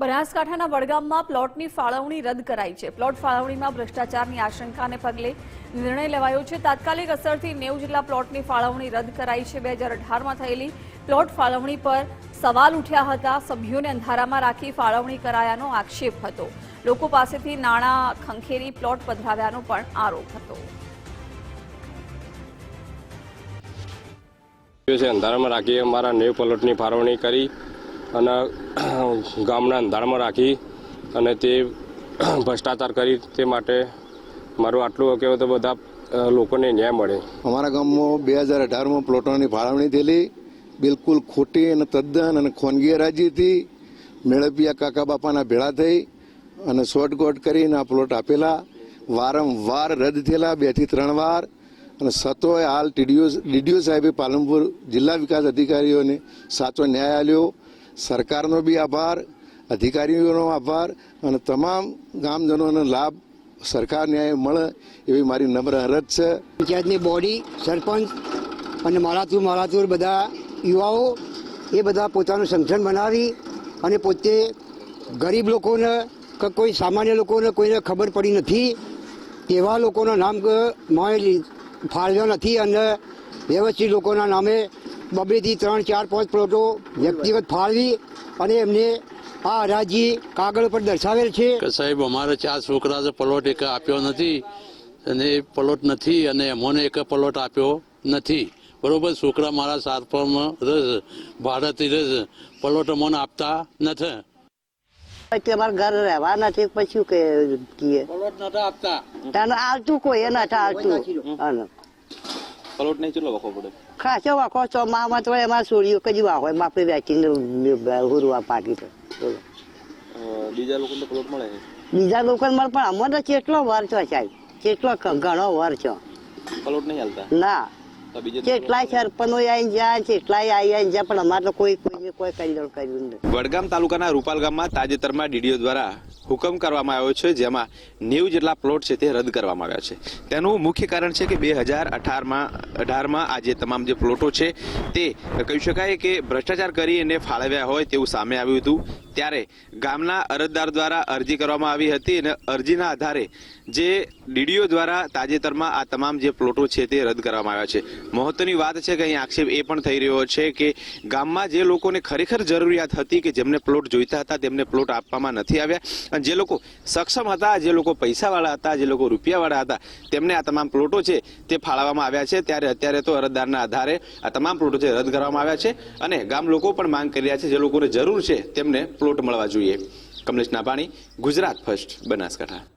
બનાસકાંઠાના વડગામમાં પ્લોટની ફાળવણી રદ કરાઈ છે. પ્લોટ ફાળવણીમાં ભ્રષ્ટાચારની આશંકાને પગલે નિર્ણય લેવાયો છે. તાત્કાલિક અસરથી નેવું જેટલા પ્લોટની ફાળવણી રદ કરાઈ છે. બે હજાર અઢારમાં થયેલી પ્લોટ ફાળવણી પર સવાલ ઉઠ્યા હતા. સભ્યોને અંધારામાં રાખી ફાળવણી કરાયાનો આક્ષેપ હતો. લોકો પાસેથી નાણાં ખંખેરી પ્લોટ પધરાવ્યાનો પણ આરોપ હતો. અંધારામાં રાખી અમારા નેવ પ્લોટની ફાળવણી કરી અને ગામના અંધારમાં રાખી અને તે ભ્રષ્ટાચાર કરી તે માટે મારું આટલું કહેવું તો બધા લોકોને ન્યાય મળે. અમારા ગામમાં બે હજાર અઢારમાં પ્લોટોની ફાળવણી થયેલી. બિલકુલ ખોટી અને તદ્દન અને ખોનગી હતી. મેળપિયા કાકા બાપાના ભેળા થઈ અને શોર્ટકોટ કરીને આ પ્લોટ આપેલા. વારંવાર રદ થયેલા, બેથી ત્રણ વાર. અને સતોય હાલ ટીડીઓ ડીડીઓ સાહેબે પાલનપુર જિલ્લા વિકાસ અધિકારીઓને સાચો ન્યાય આલ્યો સરકારનો બી આભાર, અધિકારીઓનો આભાર અને તમામ ગામજનોનો લાભ સરકાર ન્યાય મળે એવી મારી નમ્ર અરજ છે. પંચાયતની બોડી, સરપંચ અને માળાતુર માળાતુર બધા યુવાઓ, એ બધા પોતાનું સંગઠન બનાવી અને પોતે ગરીબ લોકોને કે કોઈ સામાન્ય લોકોને કોઈને ખબર પડી નથી તેવા લોકોના નામ ફાળવ્યા નથી અને વ્યવસ્થિત લોકોના નામે બબેથી ત્રણ ચાર પાંચ પ્લોટો વ્યક્તિગત ફાળવી અને એમને આ હરાજી કાગળ પર દર્શાવેલ છે. સાહેબ અમારે ચાર છોકરા પ્લોટ એક આપ્યો નથી અને પ્લોટ નથી અને એમોને એક પલોટ આપ્યો નથી. બરોબર છોકરા મારા છે ભાડેથી રહે છે પલોટ અમોને આપતા નથી. પછી અમારે ઘર રહેવા નથી પછી કે કીએ? પ્લોટ નતા આપતા. તને આવતું કોઈ એ નથી આવતું. પ્લોટ નહીં ચલો વખો પડે? ખાસો વાખો મામા તો એમાં સોળીઓ કજી વાખો એમાં આપણે વેચીને હુરવા પાકી તો બીજા લોકોને પલોટ મળે બીજા લોકોને મળે પણ અમને કેટલો વાર છો સાહેબ? કેટલો ઘણો વાર છો. પ્લોટ નહીં હાલતા. ના. કેટલાય સરપંચો આવીને જાય કેટલાય આવી જાય પણ અમારે તો કોઈ કોઈને કોઈ કલ્યાણ કર્યું નથી. વડગામ તાલુકાના રૂપાલ ગામમાં તાજેતરમાં ડીડીઓ દ્વારા હુકમ કરવામાં આવ્યો છે, જેમાં નેવું જેટલા પ્લોટ છે તે રદ કરવામાં આવ્યા છે. તેનું મુખ્ય કારણ છે કે બે હજાર અઢારમાં અઢારમાં આ જે તમામ જે પ્લોટો છે તે કહી શકાય કે ભ્રષ્ટાચાર કરી અને ફાળવ્યા હોય તેવું સામે આવ્યું હતું. ત્યારે ગામના અરજદાર દ્વારા અરજી કરવામાં આવી હતી અને અરજીના આધારે જે ડીડીઓ દ્વારા તાજેતરમાં આ તમામ જે પ્લોટો છે તે રદ કરવામાં આવ્યા છે. મહત્વની વાત છે કે અહીં આક્ષેપ એ પણ થઈ રહ્યો છે કે ગામમાં જે લોકોને ખરેખર જરૂરિયાત હતી કે જેમને પ્લોટ જોઈતા હતા, તેમને પ્લોટ આપવામાં નથી આવ્યા. અને જે લોકો સક્ષમ હતા, જે લોકો પૈસાવાળા હતા, જે લોકો રૂપિયાવાળા હતા, તેમને આ તમામ પ્લોટો છે તે ફાળવવામાં આવ્યા છે. ત્યારે અત્યારે તો અરજદારના આધારે આ તમામ પ્લોટો છે રદ કરવામાં આવ્યા છે અને ગામ લોકો પણ માંગ કરી રહ્યા છે જે લોકોને જરૂર છે તેમને પ્લોટ મળવા જોઈએ. કમલેશ નાભાણી, ગુજરાત ફર્સ્ટ, બનાસકાંઠા.